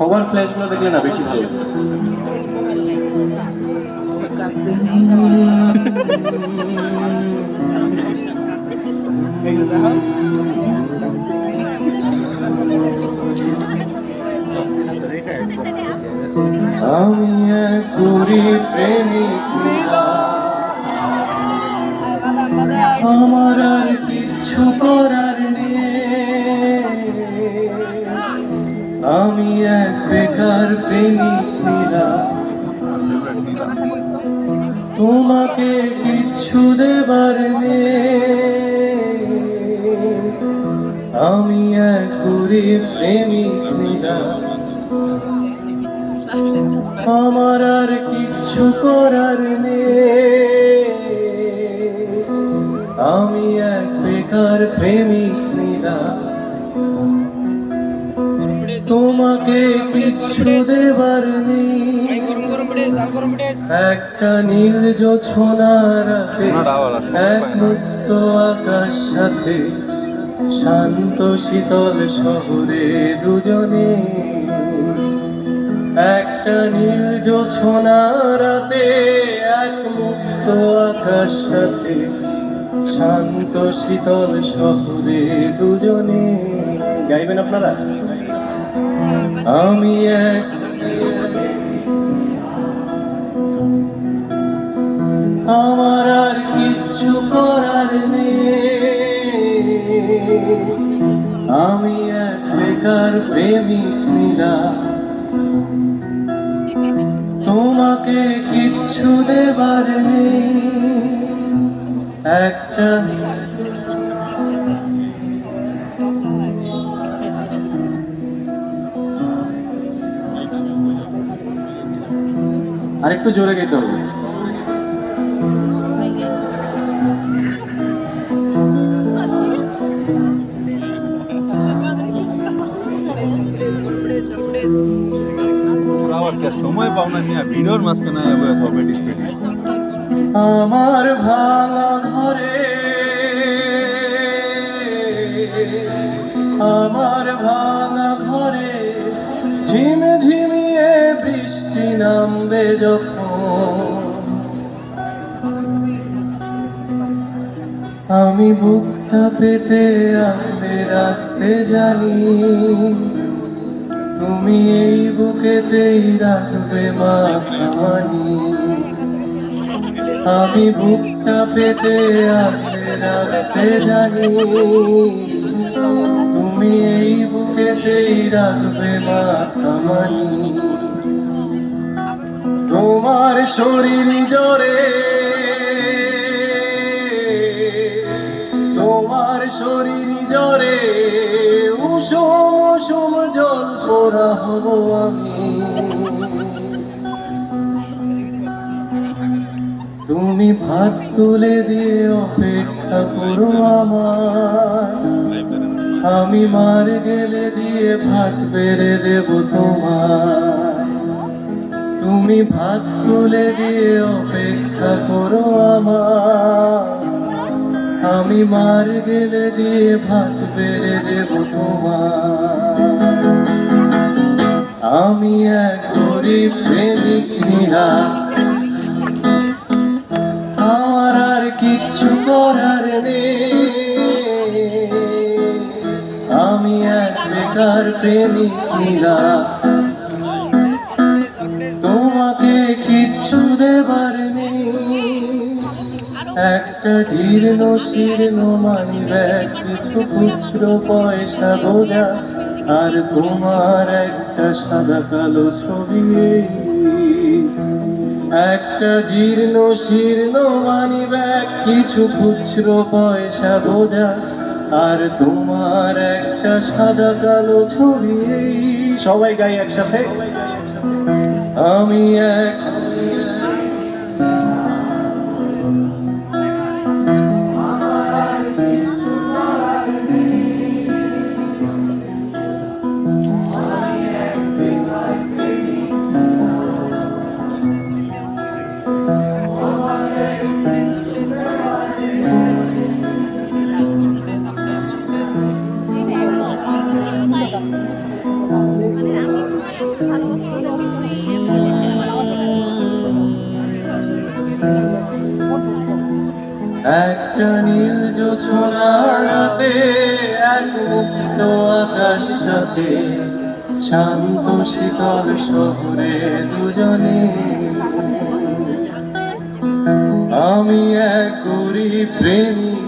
সবার ফ্ল্যাশগুলো দেখলে না বেশি ভালো আমি প্রেমিক। আমার আর করার নেই। আমি বেকার প্রেমিক নীলা তোমাকে কিচ্ছু দেবার আমি এক গরিব প্রেমিক আমার আর কিচ্ছু করার নেই। আমি এক বেকার প্রেমিক তোমাকে কিচ্ছু দেবার নেই। একটা নীল জোছনা রাতে, এক মুক্ত আকাশ সাথে, শান্ত শীতল শহরে দুজনে। একটা নীল জোছনা রাতে, এক মুক্ত আকাশ সাথে, শান্ত শীতল শহরে দুজনে। গাইবেন আপনারা? আমি এক। আমার আর কিচ্ছু করার নেই। আমি এক বেকার প্রেমিক নীলা তোমাকে কিচ্ছু দেবার নেই। একটা আরেকটু জোরে গেতে হবে। কে সময় পাও না নিয়ে ভিডিওর মাঝখানে আমার ভাঙা ঘরে আমার ভাঙা ঘরে ঝিমে ঝিমিয়ে বৃষ্টি নামবে যখন আমি বুকটা পেতে আঁকতে রাখতে জানি, তুমি এই বুকেতেই রাখবে মা খামানি আমি বুকটা পেতে আঁকতে রাখতে জানি, তুমি এই বুকেতেই রাখবে মা তোমার শরীর জ্বরে। তোমার শরীর জ্বরে। উষম উষম জল পরা হব আমি। তুমি ভাত তুলে দিয়ে অপেক্ষা করো আমার। আমি মার গেলে দিয়ে ভাত বেড়ে দেব তোমার। তুমি ভাত তুলে দিয়ে অপেক্ষা করো আমার। আমি মার গেলে দিয়ে ভাত বেড়ে দেব তোমার। আমি এক গরিব প্রেমিক নিরা। আমার আর কিচ্ছু করার নেই। আমি এক বেকার প্রেমিক নীলা তোমাকে কিচ্ছু দেবার নেই। একটা জীর্ণ শীর্ণ মানি ব্যাগ কিছু খুচরো পয়সা বোঝা, আর তোমার একটা সাদা কালো ছবি। একটা জীর্ণ শীর্ণ মানি ব্যাগ কিছু খুচরো পয়সা বোঝা, আর তোমার একটা সাদা কালো ছবি। সবাই গাই একসাথে। আমি এক একটা নীল জোছনার রাতে, এক মুক্ত আকাশ সাথে, শান্ত শীতল শহরে দুজনে। আমি এক করি প্রেমী